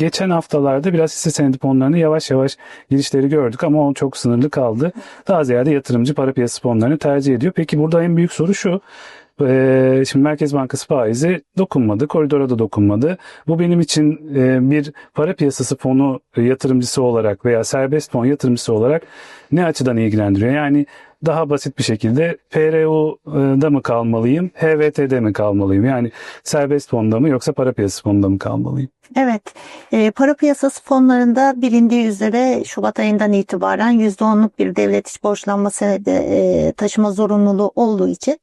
geçen haftalarda biraz hisse senedi fonlarını yavaş yavaş girişleri gördük ama o çok sınırlı kaldı. Daha ziyade yatırımcı para piyasası fonlarını tercih ediyor. Peki burada en büyük soru şu. Ee, şimdi Merkez Bankası faizi dokunmadı, koridora da dokunmadı. Bu benim için e, bir para piyasası fonu yatırımcısı olarak veya serbest fon yatırımcısı olarak ne açıdan ilgilendiriyor? Yani daha basit bir şekilde PRU'da mı kalmalıyım, HVT'de mi kalmalıyım? Yani serbest fonda mı yoksa para piyasası fonda mı kalmalıyım? Evet, e, para piyasası fonlarında bilindiği üzere Şubat ayından itibaren %10'luk bir devlet iç borçlanma senedi e, taşıma zorunluluğu olduğu için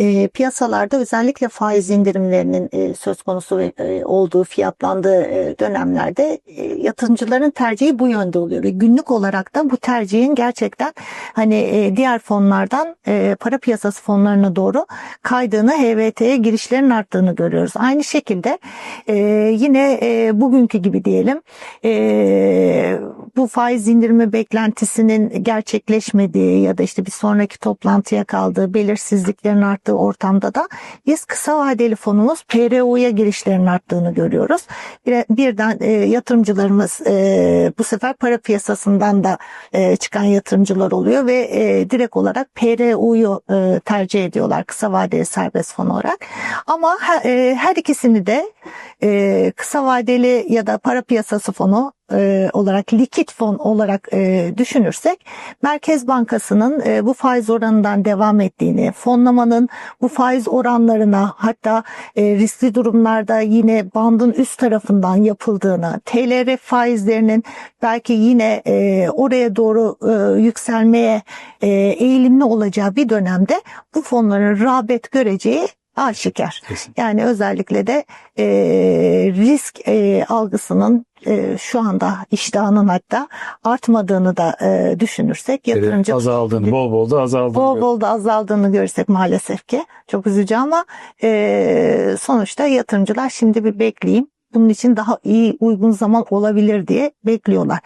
e, piyasalarda özellikle faiz indirimlerinin e, söz konusu e, olduğu fiyatlandığı e, dönemlerde e, yatırımcıların tercihi bu yönde oluyor ve günlük olarak da bu tercihin gerçekten hani e, diğer fonlardan e, para piyasası fonlarına doğru kaydığını, HVT'ye girişlerin arttığını görüyoruz. Aynı şekilde e, yine e, bugünkü gibi diyelim e, bu faiz indirme beklentisinin gerçekleşmediği ya da işte bir sonraki toplantıya kaldığı belirsizliklerin arttığı ortamda da biz kısa vadeli fonumuz PRU'ya girişlerin arttığını görüyoruz. Bir, birden e, yatırımcılarımız e, bu sefer para piyasasından da e, çıkan yatırımcılar oluyor ve e, direkt olarak PRU'yu e, tercih ediyorlar kısa vadeli serbest fon olarak. Ama e, her ikisini de e, kısa vadeli ya da para piyasası fonu e, olarak likit fon olarak e, düşünürsek Merkez Bankası'nın e, bu faiz oranından devam ettiğini, fonlamanın bu faiz oranlarına hatta e, riskli durumlarda yine bandın üst tarafından yapıldığını, TLR faizlerinin belki yine e, oraya doğru e, yükselmeye e, eğilimli olacağı bir dönemde bu fonların rağbet göreceği aşikar. Kesin. Yani özellikle de e, risk e, algısının e, şu anda iştahının hatta artmadığını da e, düşünürsek yatırımcı azaldığını, bol bol da azaldığını. bol bol da azaldığını görürsek maalesef ki çok üzücü ama e, sonuçta yatırımcılar şimdi bir bekleyeyim bunun için daha iyi uygun zaman olabilir diye bekliyorlar.